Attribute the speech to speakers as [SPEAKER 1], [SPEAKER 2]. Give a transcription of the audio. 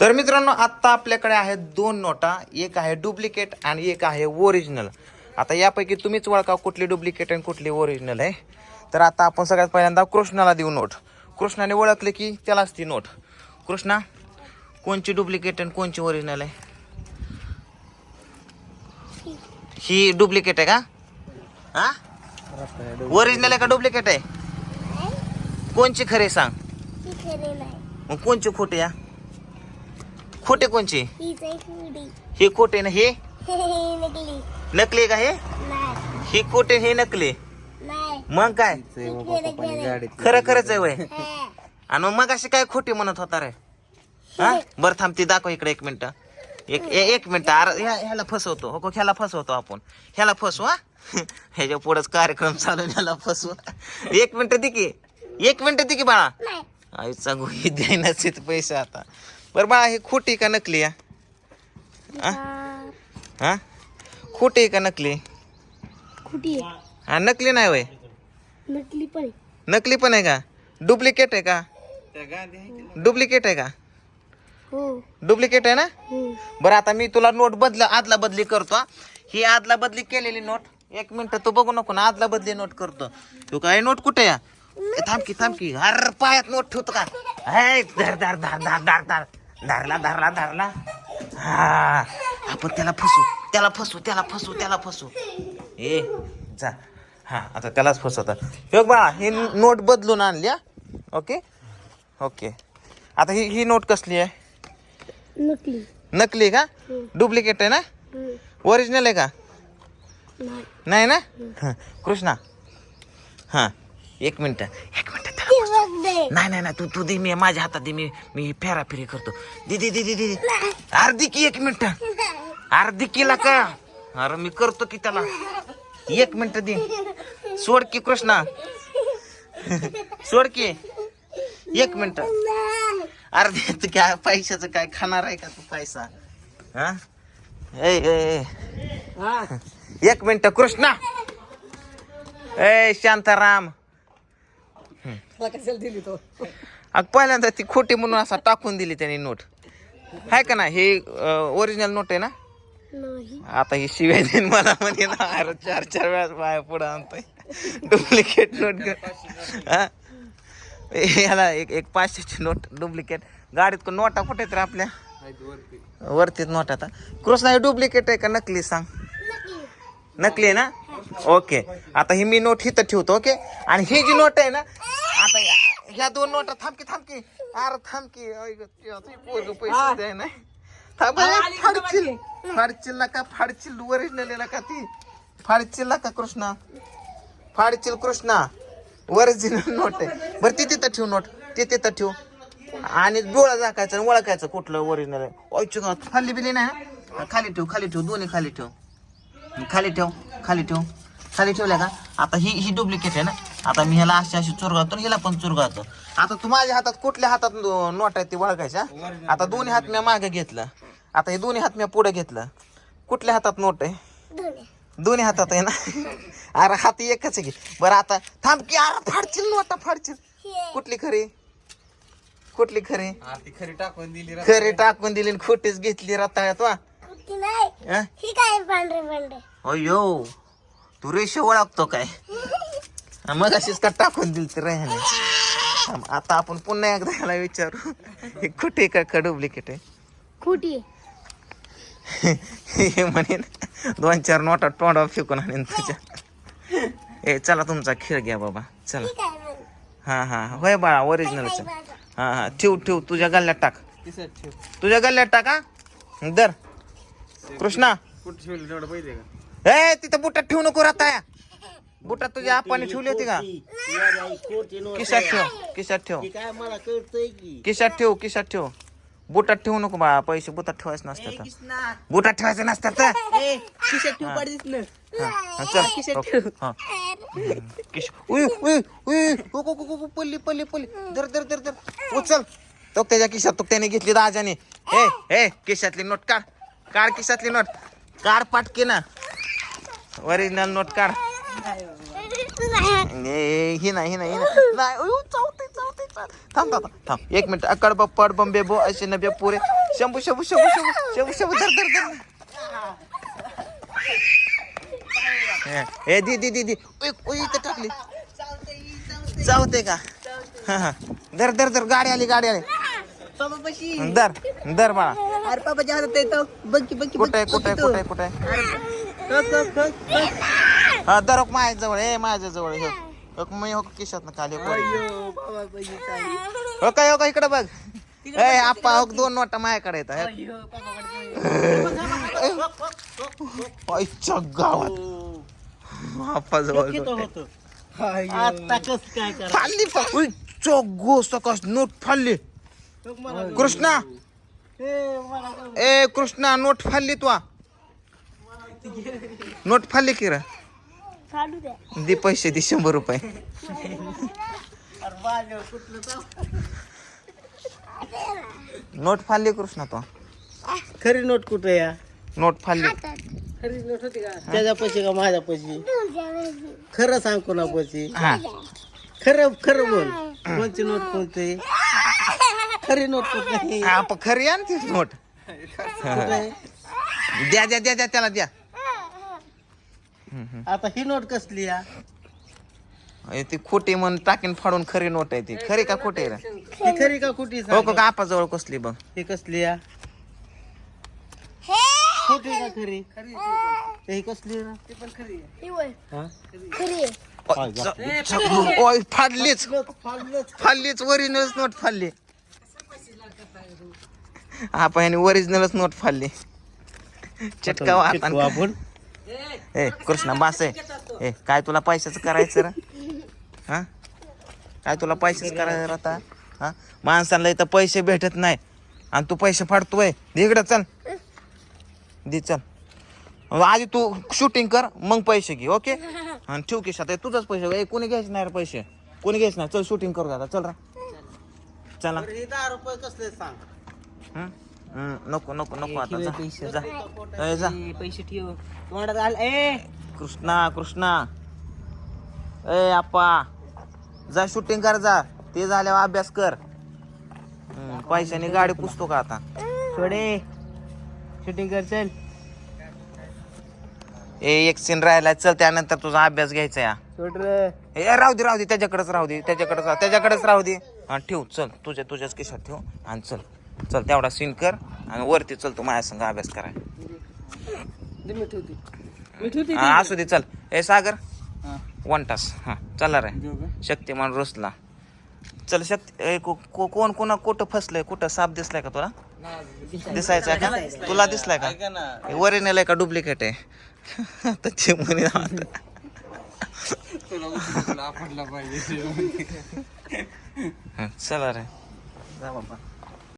[SPEAKER 1] तर मित्रांनो आत्ता आपल्याकडे आहेत दोन नोटा. एक आहे डुप्लिकेट आणि एक आहे ओरिजिनल. आता यापैकी तुम्हीच ओळखा कुठली डुप्लिकेट आणि कुठली ओरिजिनल आहे. तर आता आपण सगळ्यात पहिल्यांदा कृष्णाला देऊ नोट. कृष्णाने ओळखले की त्यालाच ती नोट. कृष्णा कोणची डुप्लिकेट आणि कोणची ओरिजिनल आहे? ही डुप्लिकेट आहे का? हा? ओरिजिनल आहे का डुप्लिकेट आहे? कोणची खरे सांग.
[SPEAKER 2] ही
[SPEAKER 1] मग कोणची खोटे या खोटे कोणची?
[SPEAKER 2] हीच एक उडी.
[SPEAKER 1] हे खोटे ना हे?
[SPEAKER 2] नकली.
[SPEAKER 1] नकली का हे?
[SPEAKER 2] नाही.
[SPEAKER 1] हे खोटे हे नकली.
[SPEAKER 2] नाही.
[SPEAKER 1] मग काय?
[SPEAKER 2] ही खरे खरे.
[SPEAKER 1] खरं खरंच आहे वय.
[SPEAKER 2] हा.
[SPEAKER 1] आणि मग अशी काय खोटी म्हणत होता रे? हा? बरं थांब ती दाखव इकडे एक मिनिट. एक ए- एक मिनिट. अरे ह्या- ह्याला फसवतो. हो ह्याला फसवतो आपण. ह्याला फसू हा? ह्याच्या पुढेच कार्यक्रम चालू आहे, ह्याला फसवू. एक मिनिट दे की. एक मिनिट दे की बाळा.
[SPEAKER 2] नाही.
[SPEAKER 1] आईचा गोही द्यायनाच पैसे आता. बरं बाळा हे खोटी का नकली या?
[SPEAKER 2] हा.
[SPEAKER 1] हा? खोटी का नकली?
[SPEAKER 2] आहे?
[SPEAKER 1] हा नकली नाही वय.
[SPEAKER 2] नकली पण आहे.
[SPEAKER 1] नकली पण आहे का? डुप्लिकेट आहे का? डुप्लिकेट आहे का?
[SPEAKER 2] हो.
[SPEAKER 1] डुप्लिकेट आहे ना?
[SPEAKER 2] हो.
[SPEAKER 1] बरं आता मी तुला नोट बदल आदला बदली करतो हा. आदला बदली केलेली नोट. एक मिनिट तू बघू नको ना आदला बदली नोट करतो. तू काय नोट कुठे या ए, थांब की थांब की. अर पायात नोट ठेवतो का? हे, धर धर धर धर धर धर. धरला धरला धरला. हा आपण त्याला फसू त्याला फसू त्याला फसू त्याला फसू. ए जा. हा आता त्यालाच फसवता हे बघ बाळा ही नोट बदलून आणली ओके? ओके. आता ही ही नोट कसली आहे?
[SPEAKER 2] नकली.
[SPEAKER 1] नकली का? डुप्लिकेट आहे ना. ओरिजिनल आहे का?
[SPEAKER 2] नाही.
[SPEAKER 1] नाही ना? हं. कृष्णा. हां एक मिनिट एक मिनिट. नाही नाही नाही तू तू दे मी माझ्या हातात दे मी मी फेराफेरी करतो. दीदी दीदी दीदी अर्धी की एक मिनिट. अर्धी किला का? अरे मी करतो की त्याला. एक मिनिट दे. सोड की कृष्णा. सोड की. एक मिनिट. अर्धे तू काय पैशाचं काय खाणार आहे का तू पैसा? हा? ए ए, ए. एक मिनिट कृष्णा. ए शांताराम. अग पहिल्यांदा ती खोटी म्हणून असा टाकून दिली त्यांनी नोट. आहे का ना हे ओरिजिनल नोट आहे ना?
[SPEAKER 2] नाही.
[SPEAKER 1] आता ही शिव्या देईन मला म्हणे ना अरे चार चार वेळा बाया पुढं आणतोय. डुप्लिकेट नोट हा? ए, याला एक एक पाचशेची नोट डुप्लिकेट गाडीत नोटा कुठे तर आपल्या? वरतीच नोट आता. कृष्णा हे डुप्लिकेट आहे का नकली सांग?
[SPEAKER 2] नकली.
[SPEAKER 1] नकली आहे ना? ओके. आता ही मी नोट इथं ठेवतो ओके? आणि ही जी नोट आहे ना आता ह्या दोन नोटा थांबकी थांबकी अरे थांबकी पोरगं पैसे द्याय नाही. थांब फाडचिल. फाडचिल का फाडचिल ओरिजिनल का ती? फाडचिल का कृष्णा. फाडचिल कृष्णा. ओरिजिनल नोट आहे. बरं ती तिथं ठेव नोट. ते तिथं ठेव. आणि डोळा झाकायचं आणि ओळखायचं कुठलं ओरिजिनल ओयची खाली बिली नाही हा? खाली ठेव खाली ठेव दोन्ही खाली ठेव. खाली ठेव खाली ठेव. खाली ठेवल्या का? आता ही ही डुप्लिकेट आहे ना? आता मी ह्याला अशी अशी चुरगावतो आणि हिला पण चुरगावतो आता तू माझ्या हातात कुठल्या हातात नोट आहे ती वळखायच्या? आता दोन्ही हात मी मागे घेतलं. आता हे दोन्ही हात मी पुढे घेतलं. कुठल्या हातात नोट आहे?
[SPEAKER 2] दोन्ही.
[SPEAKER 1] दोन्ही हातात आहे ना? अरे हात एकच आहे की. बरं आता थांब की अरे फाडशील नोटा फाडशील.
[SPEAKER 2] हे.
[SPEAKER 1] कुठली खरी? कुठली खरी?
[SPEAKER 3] ती खरी टाकून दिली
[SPEAKER 1] खरी टाकून दिली आणि खोटीच घेतली रताळ्यात वा.
[SPEAKER 2] कुठे नाही. काय पांढरे पांढरे
[SPEAKER 1] अयो तू रेषे ओळखतो काय? मग अशीच का टाकून दिली तर राहिले आता आपण पुन्हा एकदा याला विचारू. हे कुठे का का डुप्लिकेट आहे?
[SPEAKER 2] खोटी. आहे.
[SPEAKER 1] हे म्हणेन दोन चार नोटा तोंडावर फेकून आणेन तुझ्या. ए चला तुमचा खेळ घ्या बाबा चला.
[SPEAKER 2] ही?
[SPEAKER 1] हा हा. होय बाळा ओरिजिनलच
[SPEAKER 2] माझं?
[SPEAKER 1] हा हा. ठेव ठेव तुझ्या गल्ल्यात टाक. तुझ्या गल्ल्यात टाका. दर. कृष्णा.
[SPEAKER 3] कुठे ठेवली तेवढं पाहिजे का?
[SPEAKER 1] ए तिथं बुटात ठेवू नको राहता बुटात तुझ्या आपाने ठेवली होती का? किशात ठेव किशात ठेव.
[SPEAKER 4] काय मला कळतंय की?
[SPEAKER 1] किशात ठेव किशात ठेव. बुटात ठेवू नको बा पैसे बुटात ठेवायचे नसतात बुटात ठेवायचे नसतात हा, हा, हा. पल्ली पल्ली पल्ली. दर उचल तो त्याच्या किशात तो त्याने घेतली दाजाने ए ए किशातली नोट काढ. काढ किशातली नोट. काढ पाटकी ना ओरिजिनल नोट काढ. ए, ही नाही ही नाही नाही. नाही उय, चावते चावते. थांब थांब थांब. एक मिनिट अकड बप्पड बंबे बो असे नबे पुरे. शंभू शंभू शंभू शंभू शंभू शंभू धर धर धर. हे, ए दी दी दी दी. इथं टाकली. चावते का? हा हा. धर धर धर. गाडी आली गाडी आली.
[SPEAKER 4] बाबा
[SPEAKER 1] धर धर बाळा.
[SPEAKER 4] अरे पापाच्या हातात येतो बघ की बघ की
[SPEAKER 1] कुठे कुठे कुठे कुठे हा हो माझ्या जवळ ए माझ्या जवळ मी हो किशात ना खाली हो.
[SPEAKER 4] चालेल.
[SPEAKER 1] हो का इकडे बघ. ए आप्पा हो दोन नोटा माझ्याकडे
[SPEAKER 4] पापाकडे
[SPEAKER 1] आईच्या गावात. आप्पा जवळ
[SPEAKER 4] काय
[SPEAKER 1] फाडली उई, चोगो सकाश नोट फाडली. कृष्णा.
[SPEAKER 4] काय-
[SPEAKER 1] ए कृष्णा नोट फाडली तू. नोट फाडली की रे? दे पैसे दे शंभर रुपये. नोट फाडली कृष्णा तू.
[SPEAKER 4] खरी नोट कुठे या?
[SPEAKER 1] नोट फाडली.
[SPEAKER 4] खरी नोट होती का? त्याच्या पैसे का माझ्या पैसे? खरं सांग कोणा पैसे
[SPEAKER 1] हा.
[SPEAKER 4] खरं खरं बोल. कोणची नोट कोणते खरी नोट कुठे?
[SPEAKER 1] खरी ती नोट. द्या द्या द्या द्या त्याला द्या.
[SPEAKER 4] आता ही नोट कसली या?
[SPEAKER 1] ए, ती खोटी म्हणून टाकीन फाडून खरी नोट आहे ती. खरी का खोटी आहे रे?
[SPEAKER 4] ही खरी का कुठे
[SPEAKER 1] हो का आपा जवळ कसली बघ?
[SPEAKER 4] ही कसली या? खोटी का खरी? ही कसली आहे ना? ती पण खरी
[SPEAKER 2] ही वय.
[SPEAKER 4] हा?
[SPEAKER 2] खरी आहे.
[SPEAKER 1] ओय, च- च- ओय फाडलीच.
[SPEAKER 4] फाडलंच
[SPEAKER 1] फाडलीच. ओरिजिनलच नोट फाडली. आपण याने ओरिजिनलच नोट फाडली. चिटका
[SPEAKER 4] चिटकू आपण.
[SPEAKER 1] ए कृष्णा बास आहे ए काय तुला पैशाचं करायचं रे? हा? काय तुला पैशाचं करायचं रे आता? हा? माणसाला इथं पैसे भेटत नाही. आणि तू पैसे फाडतोय. इकडं चल. दे चल. आधी तू शूटिंग कर मग पैसे घे ओके? आणि ठेव की आता तुझंच पैसे ए कोणी घ्यायचे नाही रे पैसे? कोणी घ्यायचे नाही? चल शूटिंग करू आता चल रा. चला.
[SPEAKER 4] दहा रुपये कसले सांग.
[SPEAKER 1] नको नको नको आता जा.
[SPEAKER 4] पैसे.
[SPEAKER 1] जा. ए, जा.
[SPEAKER 4] पैसे ठेव. तोंडात आल ए!
[SPEAKER 1] कृष्णा कृष्णा. ए आप्पा. जा शूटिंग कर जा. ते झाल्यावर अभ्यास कर. पैशाने गाडी पुसतो का आता?
[SPEAKER 4] थोडे शूटिंग कर चल.
[SPEAKER 1] ए एक सीन राहिला. चल त्यानंतर तुझा अभ्यास घ्यायचा या.
[SPEAKER 4] सोड रे.
[SPEAKER 1] ए राहू दे राहू दे. त्याच्याकडेच राहू दे. त्याच्याकडेच राहू त्याच्याकडेच राहू दे. हा ठेव. चल तुझ्या तुझ्याच खिशात ठेव. आणि चल. चल तेवढा सीन कर आणि वरती चल तू माझ्या संग अभ्यास करा. हा, असू दे चल. ए सागर. वन तास हा चला रे? शक्तिमान रुसला. चल शक्ती ए, को- को- कोण कोणा कुठं फसलंय कुठं साप दिसलाय का तुला? दिसायचा का? तुला दिसलाय का?
[SPEAKER 3] ऐका ना.
[SPEAKER 1] ओरिजिनल आहे का डुप्लिकेट आहे? म्हणे हा, चला रे. जा बाबा.